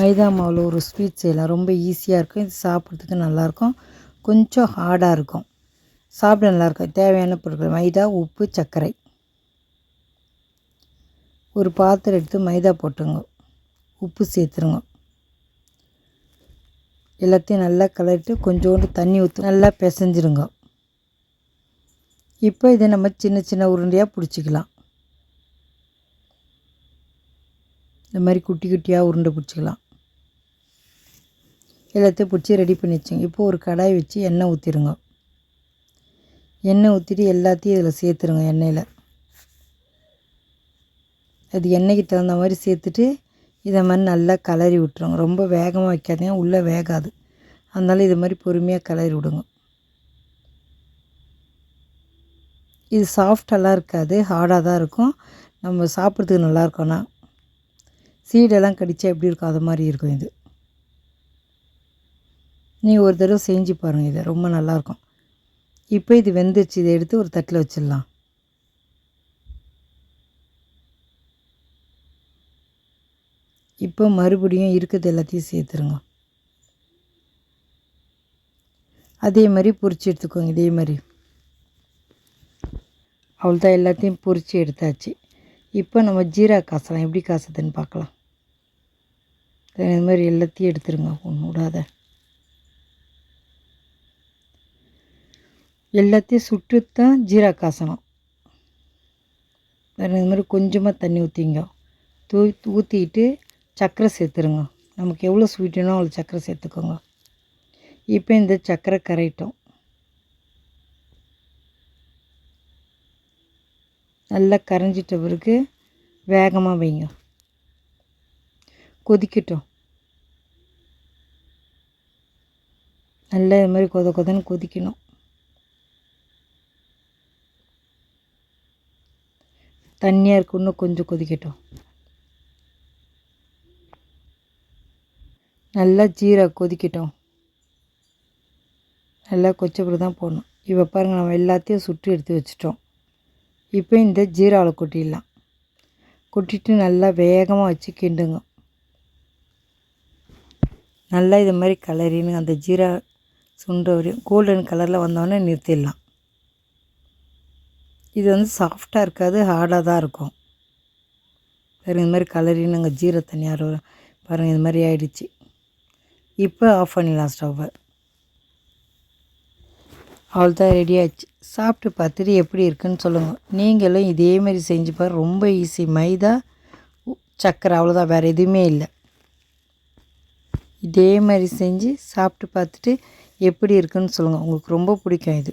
மைதா மாவில் ஒரு ஸ்வீட் செய்யலாம். ரொம்ப ஈஸியாக இருக்கும். இது சாப்பிட்றதுக்கு நல்லாயிருக்கும். கொஞ்சம் ஹார்டாக இருக்கும். சாப்பிட நல்லாயிருக்கும். தேவையான பொருட்கள் மைதா உப்பு சர்க்கரை. ஒரு பாத்திரம் எடுத்து மைதா போட்டுங்க உப்பு சேர்த்துருங்க. எல்லாத்தையும் நல்லா கலரிட்டு கொஞ்சோண்டு தண்ணி ஊற்றி நல்லா பிசைஞ்சிருங்க. இப்போ இதை நம்ம சின்ன சின்ன உருண்டையாக பிடிச்சிக்கலாம். இந்த மாதிரி குட்டி குட்டியாக உருண்டை பிடிச்சிக்கலாம். எல்லாத்தையும் பிடிச்சி ரெடி பண்ணி வச்சுங்க. இப்போ ஒரு கடாய் வச்சு எண்ணெய் ஊற்றிடுங்க எண்ணெய் ஊற்றிட்டு எல்லாத்தையும் இதில் சேர்த்துருங்க எண்ணெயில். அது எண்ணெய்க்கு தகுந்த மாதிரி சேர்த்துட்டு இதை மாதிரி நல்லா கலரி விட்ருங்க ரொம்ப வேகமாக வைக்காதீங்க உள்ளே வேகாது. அதனால் இது மாதிரி பொறுமையாக கலரி விடுங்க. இது சாஃப்டெல்லாம் இருக்காது ஹார்டாக தான் இருக்கும். நம்ம சாப்பிட்றதுக்கு நல்லா இருக்கும்னா சீடெல்லாம் கடித்தா எப்படி இருக்கும்? அது மாதிரி இருக்கும் இது. நீ ஒரு தடவை செஞ்சு பாருங்கள் இதை ரொம்ப நல்லாயிருக்கும். இப்போ இது வெந்துருச்சு இதை எடுத்து ஒரு தட்டில் வச்சிடலாம். இப்போ மறுபடியும் இருக்கிறது எல்லாத்தையும் சேர்த்துருங்க. அதே மாதிரி பொரிச்சு எடுத்துக்கோங்க இதே மாதிரி. அவ்வளோதான் எல்லாத்தையும் பொரிச்சு எடுத்தாச்சு. இப்போ நம்ம ஜீரா காசலாம் எப்படி காசுதுன்னு பார்க்கலாம். இந்த மாதிரி எல்லாத்தையும் எடுத்துருங்க ஒன்று விடாத. எல்லாத்தையும் சுட்டுத்தான் ஜீரா காசணும் வேறு இது மாதிரி கொஞ்சமாக தண்ணி ஊற்றிங்க தூ ஊற்றிட்டு சர்க்கரை சேர்த்துருங்க. நமக்கு எவ்வளோ ஸ்வீட் வேணும் அவ்வளோ சர்க்கரை சேர்த்துக்கோங்க. இப்போ இந்த சர்க்கரை கரையிட்டோம். நல்லா கரைஞ்சிட்ட பிறகு வேகமாக வைங்க. கொதிக்கட்டும். நல்லா இது மாதிரி கொத கொதன்னு கொதிக்கணும். தண்ணியாக இருக்கு இன்னும் கொஞ்சம் கொதிக்கட்டும். நல்லா ஜீரா கொதிக்கட்டும். நல்லா கொச்சப்படி தான் போடணும். இப்போ பாருங்கள் நம்ம எல்லாத்தையும் சுட்டு எடுத்து வச்சிட்டோம். இப்போ இந்த ஜீராவில் கொட்டிடலாம். கொட்டிட்டு நல்லா வேகமாக வச்சு கிண்டுங்க. நல்லா இது மாதிரி கலரின்னு அந்த ஜீரா சுண்ட வரையும் கோல்டன் கலரில் வந்தோடனே நிறுத்திடலாம். இது வந்து சாஃப்டாக இருக்காது ஹார்டாக தான் இருக்கும். பாருங்கள் இந்த மாதிரி கலரினுங்க ஜீரா தனியார் பாருங்கள் இது மாதிரி ஆயிடுச்சு. இப்போ ஆஃப் பண்ணிடலாம் ஸ்டவ்வை அவ்வளோதான் ரெடி ஆச்சு. சாப்பிட்டு பார்த்துட்டு எப்படி இருக்குன்னு சொல்லுங்கள் நீங்களும் இதே மாதிரி செஞ்சு பாரு ரொம்ப ஈஸி மைதா சக்கரை அவ்வளோதான் வேறு எதுவுமே இல்லை. இதே மாதிரி செஞ்சு சாப்பிட்டு பார்த்துட்டு எப்படி இருக்குன்னு சொல்லுங்கள் உங்களுக்கு ரொம்ப பிடிக்கும் இது.